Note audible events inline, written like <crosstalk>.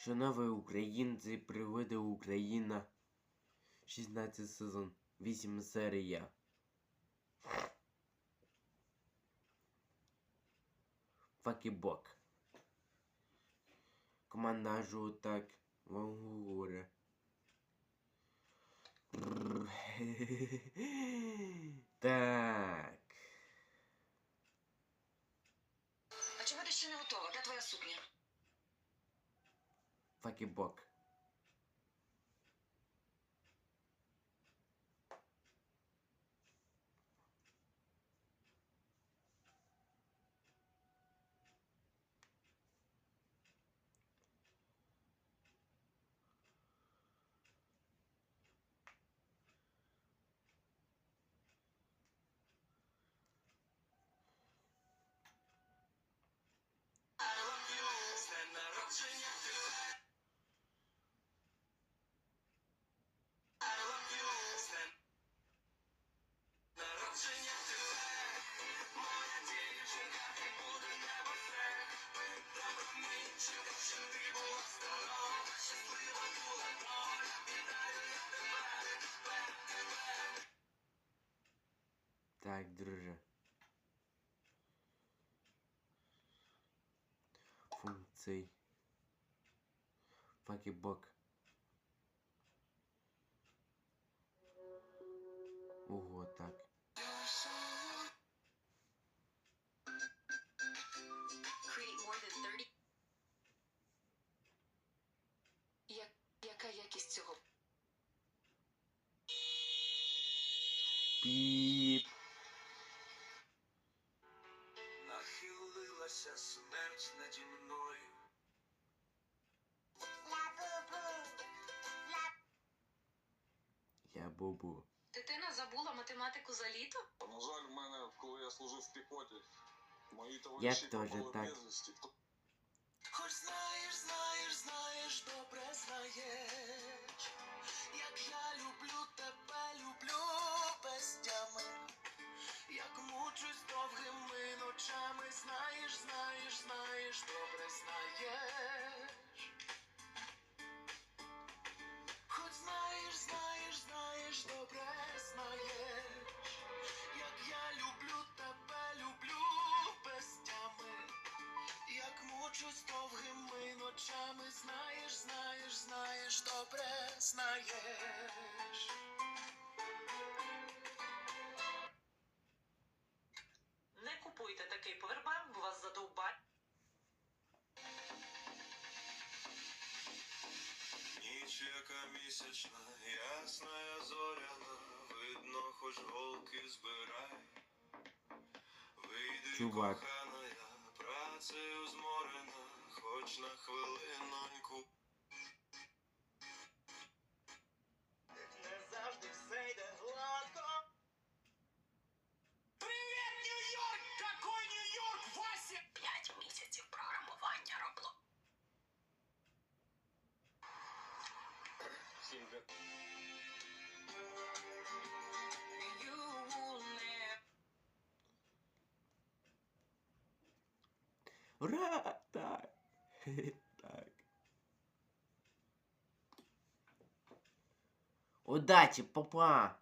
Шановні українці, привиди Україна. 16 сезон, 8 серія. Факібок. Команда так вам говорить. Так. А чому ти ще не готова? Де твоя сукня? Факібок. Так, друже. Функцій. Факібок. Ого, так. Нахилилася смерть наді мною. Я бубу. Дитина забула математику за літо? Та, на жаль, в мене, коли я служив в піхоті, мої товариші теж пропали так. безвісті. Хоч знаєш, знаєш, знаєш, добре знаєш, як я люблю тебе, знаєш, добре знаєш. Не купуйте такий повербанк, бо вас задовбать. Ніч, яка місячна, ясна зоряна, видно, хоч голки збирай. Вийди, Чувак. кохана, я працею зморена, хоч на хвилиноньку. Ура! Так. <laughs> так. Удачи, папа!